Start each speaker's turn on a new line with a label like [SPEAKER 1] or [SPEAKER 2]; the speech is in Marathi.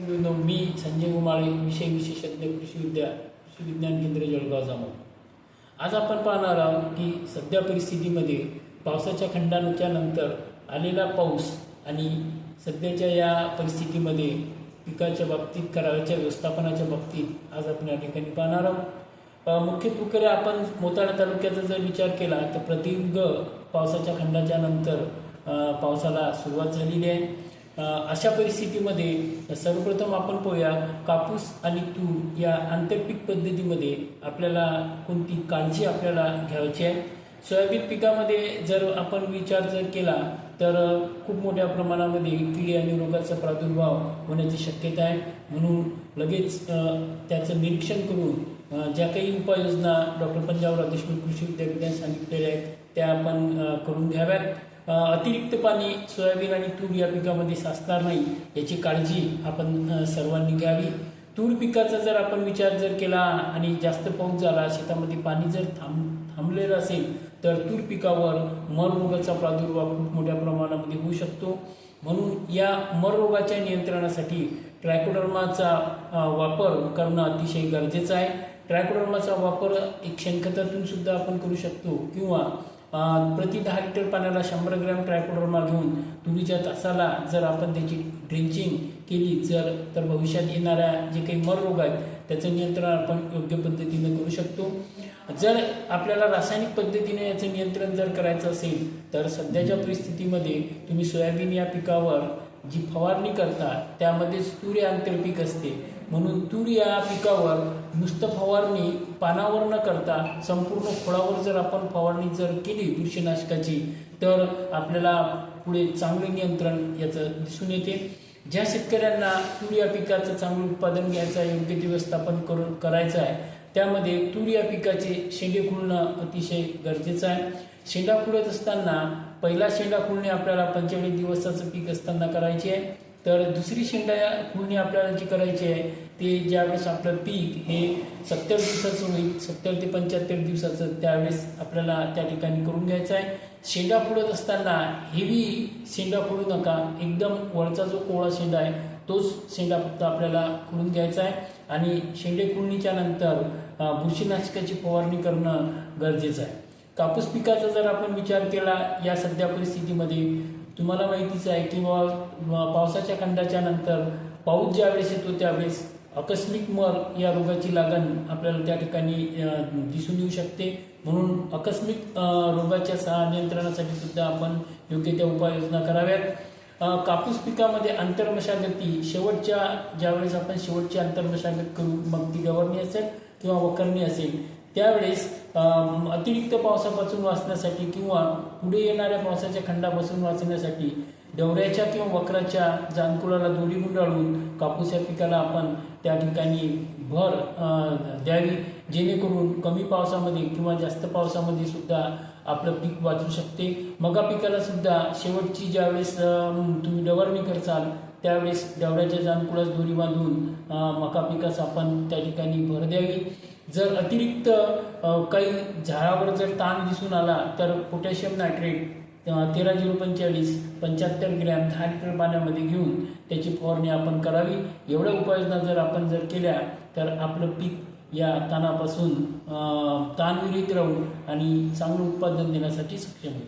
[SPEAKER 1] मित्रांनो, मी संजय उमाळे विषय विशेषज्ञ कृषी विद्या कृषी विज्ञान केंद्र जळगाव जामोद आज आपण पाहणार आहोत की सध्या परिस्थितीमध्ये पावसाच्या खंडांच्या नंतर आलेला पाऊस आणि सध्याच्या या परिस्थितीमध्ये पिकाच्या बाबतीत करावयाच्या व्यवस्थापनाच्या बाबतीत आज आपण या ठिकाणी पाहणार आहोत. मुख्य प्रकारे आपण मोताळा तालुक्याचा जर विचार केला तर प्रदीर्घ पावसाच्या खंडाच्या नंतर पावसाला सुरुवात झालेली आहे. अशा परिस्थितीमध्ये सर्वप्रथम आपण पाहूया कापूस आणि तूर या आंतरपीक पद्धतीमध्ये आपल्याला कोणती काळजी आपल्याला घ्यायची आहे? सोयाबीन पिकामध्ये जर आपण विचार जर केला तर खूप मोठ्या प्रमाणामध्ये किडी आणि रोगाचा प्रादुर्भाव होण्याची शक्यता आहे. म्हणून लगेच त्याचं निरीक्षण करून ज्या काही उपाययोजना डॉक्टर पंजाबराव देशमुख कृषी विद्यापीठाने सांगितलेल्या आहेत त्या आपण करून घ्याव्यात. अतिरिक्त पाणी सोयाबीन आणि तूर या पिकामध्ये साचणार नाही याची काळजी आपण सर्वांनी घ्यावी. तूर पिकाचा जर आपण विचार जर केला आणि जास्त पाऊस झाला शेतामध्ये पाणी जर थांब थांबलेलं असेल तर तूर पिकावर मरमोगाचा प्रादुर्भाव खूप मोठ्या प्रमाणामध्ये होऊ शकतो. म्हणून या मर रोगाच्या नियंत्रणासाठी ट्रायकोडर्माचा वापर करणं अतिशय गरजेचं आहे. ट्रायकोडर्माचा वापर एक शेणखतातून सुद्धा आपण करू शकतो. किंवा प्रति दहा लिटर पाण्याला शंभर ग्रॅम ट्रायकोडर्मा घेऊन तुरीच्या तासाला जर आपण त्याची ड्रेंचिंग केली जर तर भविष्यात येणाऱ्या जे काही मर रोग आहेत त्याचं नियंत्रण आपण योग्य पद्धतीने करू शकतो. जर आपल्याला रासायनिक पद्धतीने याचं नियंत्रण जर करायचं असेल तर सध्याच्या परिस्थितीमध्ये तुम्ही सोयाबीन या पिकावर जी फवारणी करता त्यामध्येच तूर आंतरपीक असते. म्हणून तूर या पिकावर नुसतं फवारणी पानावर न करता संपूर्ण फळावर जर आपण फवारणी जर केली बुरशीनाशकाची तर आपल्याला पुढे चांगले नियंत्रण याचं दिसून येते. ज्या शेतकऱ्यांना तूर या पिकाचं चांगलं उत्पादन घ्यायचं आहे योग्य ते व्यवस्थापन करून करायचं आहे त्यामध्ये तूर या पिकाचे शेंडे खुळणं अतिशय गरजेचं आहे. शेंडा खुळत असताना पहिला शेंडा खुळणी आपल्याला पंचेचाळीस दिवसाचं पीक असताना करायची आहे. तर दुसरी शेंडा खुळणी आपल्याला जी करायची आहे ते ज्यावेळेस आपलं पीक हे सत्तर दिवसाचं होईल सत्तर ते पंच्याहत्तर दिवसाचं त्यावेळेस आपल्याला त्या ठिकाणी करून घ्यायचं आहे. शेंडा फोडत असताना हेवी शेंडा फोडू नका. एकदम वरचा जो कोवळा शेंडा आहे तोच शेंडा फक्त आपल्याला खुडून घ्यायचा आहे. आणि शेंडे खुडणीच्या नंतर बुरशीनाशकाची फवारणी करणं गरजेचं आहे. कापूस पिकाचा जर आपण विचार केला या सध्या परिस्थितीमध्ये तुम्हाला माहितीच आहे की पावसाच्या खंडाच्या नंतर पाऊस ज्यावेळेस येतो त्यावेळेस आकस्मिक मर या रोगाची लागण आपल्याला त्या ठिकाणी दिसून येऊ शकते. म्हणून आकस्मिक रोगाच्या सहा नियंत्रणासाठी सुद्धा आपण योग्य त्या उपाययोजना कराव्यात. कापूस पिकामध्ये अंतर्मशागती शेवटच्या ज्यावेळेस आपण शेवटची अंतर्मशागत करू मग ती गवरणी असेल किंवा वकरणी असेल त्यावेळेस अतिरिक्त पावसापासून वाचण्यासाठी किंवा पुढे येणाऱ्या पावसाच्या खंडापासून वाचण्यासाठी डवऱ्याच्या किंवा वक्राच्या जानकुलाला दोरी गुंडाळून कापूस या पिकाला आपण त्या ठिकाणी भर द्यावी जेणेकरून कमी पावसामध्ये किंवा जास्त पावसामध्ये सुद्धा आपलं पीक वाचू शकते. मका पिकाला सुद्धा शेवटची ज्यावेळेस तुम्ही डवरणी करसाल त्यावेळेस डवऱ्याच्या जानकुळास दोरी बांधून मका पिकास आपण त्या ठिकाणी भर द्यावी. जर अतिरिक्त काही झाडावर जर ताण दिसून आला तर पोटॅशियम नायट्रेट तेरा झिरो पंचेचाळीस पंच्याहत्तर ग्रॅम दहा लिटर पाण्यामध्ये घेऊन त्याची फवारणी आपण करावी. एवढ्या उपाययोजना जर आपण जर केल्या तर आपलं पीक या ताणापासून ताणविरहित राहून आणि चांगलं उत्पादन देण्यासाठी सक्षम होईल.